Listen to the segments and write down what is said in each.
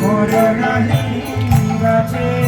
মোর নাহি গাছে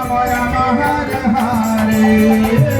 রাম রাম হরে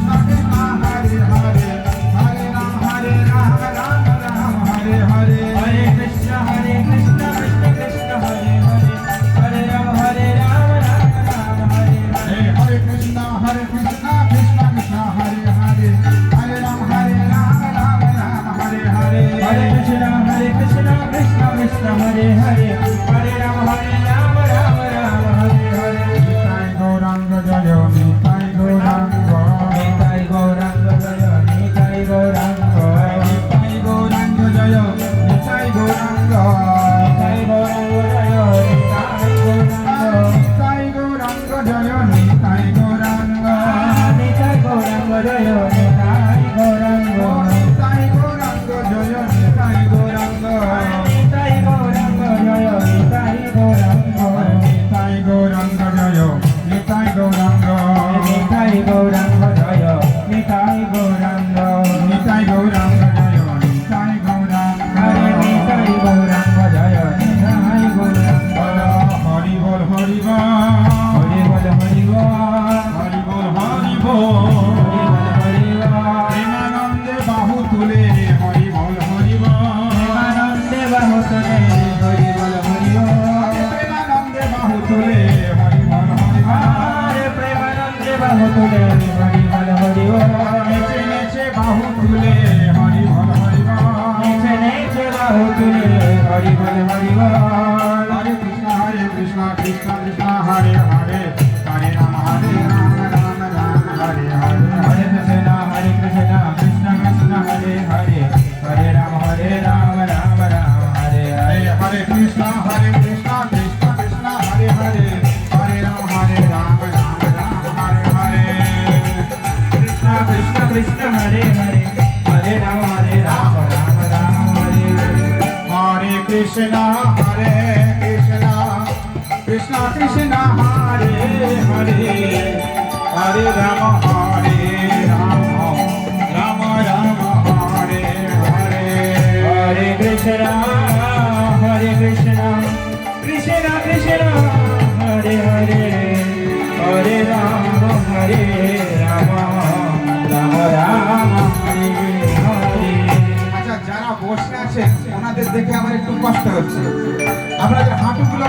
দেখে আমার একটু কষ্ট হচ্ছে। আপনাদের হাঁটুগুলো